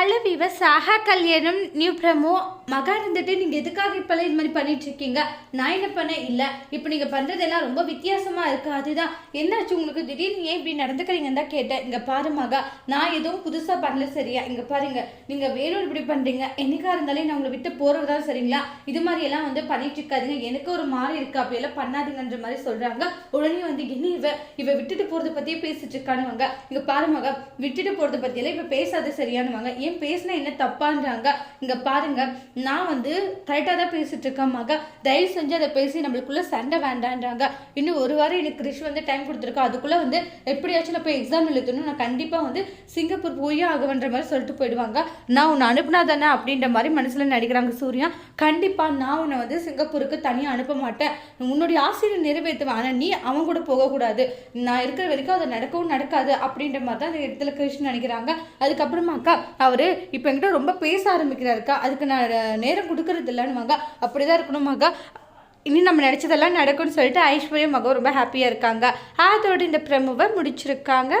Hello viewer சாகா கல்யாணம் new promo மகா இருந்துட்டு நீங்கள் எதுக்காக இப்போல்லாம் இது மாதிரி பண்ணிகிட்ருக்கீங்க இருக்கீங்க? நான் என்ன பண்ணேன் இல்லை. இப்போ நீங்கள் பண்ணுறதெல்லாம் ரொம்ப வித்தியாசமாக இருக்குது அதுதான். என்னாச்சு உங்களுக்கு? திடீர்னு ஏன் இப்படி நடந்துக்கிறீங்கன்னு தான் கேட்டேன். இங்கே பாரு மகா. நான் எதுவும் புதுசாக பண்ணல சரியா? இங்கே பாருங்கள் நீங்கள் வேணும் இப்படி பண்ணுறீங்க என்னைக்காக இருந்தாலும் நான் உங்களை விட்டு போகிறது தான் சரிங்களா? இது மாதிரியெல்லாம் வந்து பண்ணிகிட்ருக்காதுங்க எனக்கு ஒரு மாதிரி இருக்குது அப்படியெல்லாம் பண்ணாதீங்கன்ற மாதிரி சொல்கிறாங்க உடனே வந்து என்ன இவ இவ விட்டுட்டு போகிறத பற்றியே பேசிகிட்ருக்கானுவாங்க இங்கே பாரு மகா. விட்டுட்டு போகிறத பற்றியெல்லாம் இப்போ பேசாத சரியானுவாங்க. ஏன் பேசினா என்ன தப்பான்றாங்க? இங்கே பாருங்க நான் வந்து கரெக்டாக தான் பேசிட்டு இருக்கேன் மகா. தயவு செஞ்சு அதை பேசி நம்மளுக்குள்ள சண்டை வேண்டான்றாங்க. இன்னும் ஒரு வாரம் எனக்கு கிறிஷ் வந்து டைம் கொடுத்துருக்கா. அதுக்குள்ளே வந்து எப்படியாச்சும் நான் போய் எக்ஸாம் எழுதணும். நான் கண்டிப்பாக வந்து சிங்கப்பூர் போயே ஆகவன்ற மாதிரி சொல்லிட்டு போயிடுவாங்க. நான் உன்னை அனுப்புனா தானே அப்படின்ற மாதிரி மனசில் நடிக்கிறாங்க சூர்யா. கண்டிப்பாக நான் உன்னை வந்து சிங்கப்பூருக்கு தனியாக அனுப்ப மாட்டேன். உன்னுடைய ஆசையை நிறைவேற்றுவேன். ஆனால் நீ அவன் கூட போகக்கூடாது. நான் இருக்கிற வரைக்கும் அது நடக்கவும் நடக்காது அப்படின்ற மாதிரி தான் அந்த இடத்துல கிருஷ்ணன் நினைக்கிறாங்க. அதுக்கப்புறமாக்கா அவர் இருக்காரு இப்போ என்கிட்ட ரொம்ப பேச ஆரம்பிக்கிறாருக்கா? அதுக்கு நான் நேரம் கொடுக்கறது இல்லைன்னு அப்படிதான் இருக்கணுமாக்கா இனி நம்ம நினச்சதெல்லாம் நடக்கும்னு சொல்லிட்டு ஐஸ்வர்யா மகம் ரொம்ப ஹாப்பியாக இருக்காங்க. அதோட இந்த பிரமுவை முடிச்சிருக்காங்க.